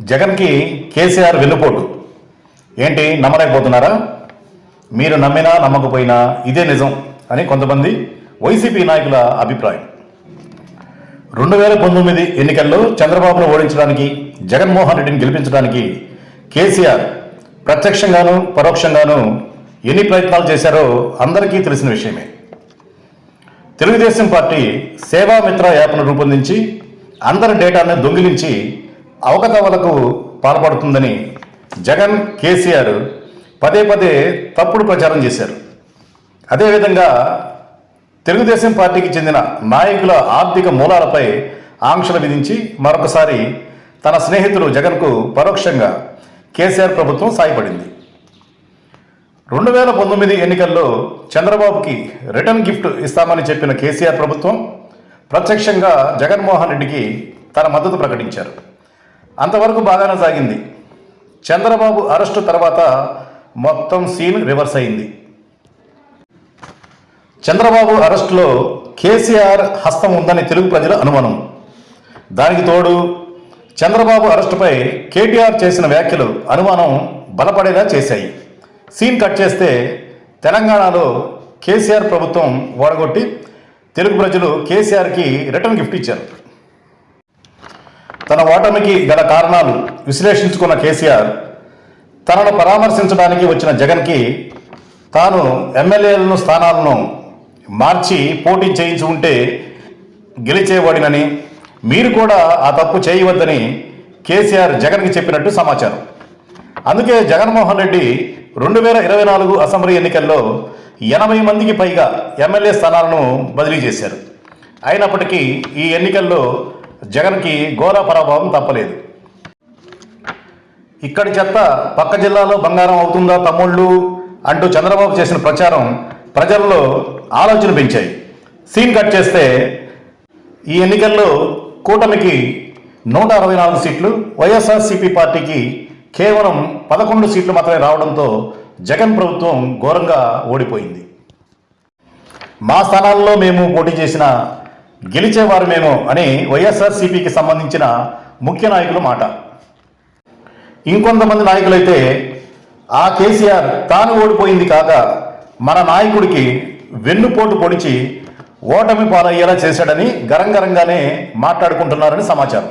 జగన్కి కేసీఆర్ వెన్నుపోటు. ఏంటి నమ్మలేకపోతున్నారా? మీరు నమ్మినా నమ్మకపోయినా ఇదే నిజం అని కొంతమంది వైసీపీ నాయకుల అభిప్రాయం. రెండు వేల పంతొమ్మిది ఎన్నికల్లో చంద్రబాబును ఓడించడానికి జగన్మోహన్ రెడ్డిని గెలిపించడానికి కేసీఆర్ ప్రత్యక్షంగాను పరోక్షంగాను ఎన్ని ప్రయత్నాలు చేశారో అందరికీ తెలిసిన విషయమే. తెలుగుదేశం పార్టీ సేవామిత్ర యాప్ను రూపొందించి అందరి డేటాను దొంగిలించి అవకతవలకు పాల్పడుతుందని జగన్ కేసీఆర్ పదే పదే తప్పుడు ప్రచారం చేశారు. అదేవిధంగా తెలుగుదేశం పార్టీకి చెందిన నాయకుల ఆర్థిక మూలాలపై ఆంక్షలు విధించి మరొకసారి తన స్నేహితులు జగన్కు పరోక్షంగా కేసీఆర్ ప్రభుత్వం సాయపడింది. రెండు వేల పంతొమ్మిది ఎన్నికల్లో చంద్రబాబుకి రిటర్న్ గిఫ్ట్ ఇస్తామని చెప్పిన కేసీఆర్ ప్రభుత్వం ప్రత్యక్షంగా జగన్మోహన్ రెడ్డికి తన మద్దతు ప్రకటించారు. అంతవరకు బాగానే సాగింది. చంద్రబాబు అరెస్టు తర్వాత మొత్తం సీన్ రివర్స్ అయింది. చంద్రబాబు అరెస్టులో కేసీఆర్ హస్తం ఉందని తెలుగు ప్రజల అనుమానం. దానికి తోడు చంద్రబాబు అరెస్టుపై కేటీఆర్ చేసిన వ్యాఖ్యలు అనుమానం బలపడేలా చేశాయి. సీన్ కట్ చేస్తే తెలంగాణలో కేసీఆర్ ప్రభుత్వం ఓడగొట్టి తెలుగు ప్రజలు కేసీఆర్కి రిటర్న్ గిఫ్ట్ ఇచ్చారు. తన ఓటమికి గల కారణాలు విశ్లేషించుకున్న కేసీఆర్ తనను పరామర్శించడానికి వచ్చిన జగన్కి తాను ఎమ్మెల్యేలను స్థానాలను మార్చి పోటీ చేయించి ఉంటే గెలిచేవాడినని మీరు కూడా ఆ తప్పు చేయవద్దని కేసీఆర్ జగన్కి చెప్పినట్టు సమాచారం. అందుకే జగన్మోహన్ రెడ్డి రెండు వేల ఇరవై నాలుగు అసెంబ్లీ ఎన్నికల్లో ఎనభై మందికి పైగా ఎమ్మెల్యే స్థానాలను బదిలీ చేశారు. అయినప్పటికీ ఈ ఎన్నికల్లో జగన్కి ఘోర పరాభవం తప్పలేదు. ఇక్కడి చెత్త పక్క జిల్లాలో బంగారం అవుతుందా తమ్ముళ్ళు అంటూ చంద్రబాబు చేసిన ప్రచారం ప్రజల్లో ఆలోచన పెంచాయి. సీన్ కట్ చేస్తే ఈ ఎన్నికల్లో కూటమికి నూట అరవై నాలుగు సీట్లు వైఎస్ఆర్సీపీ పార్టీకి కేవలం పదకొండు సీట్లు మాత్రమే రావడంతో జగన్ ప్రభుత్వం ఘోరంగా ఓడిపోయింది. మా స్థానాల్లో మేము పోటీ చేసిన గెలిచేవారమేమో అని వైఎస్ఆర్సీపీకి సంబంధించిన ముఖ్య నాయకుల మాట. ఇంకొంతమంది నాయకులైతే ఆ కేసీఆర్ తాను ఓడిపోయింది కాక మన నాయకుడికి వెన్నుపోటు పొడిచి ఓటమి పాలయ్యేలా చేశాడని గరంగరంగానే మాట్లాడుకుంటున్నారని సమాచారం.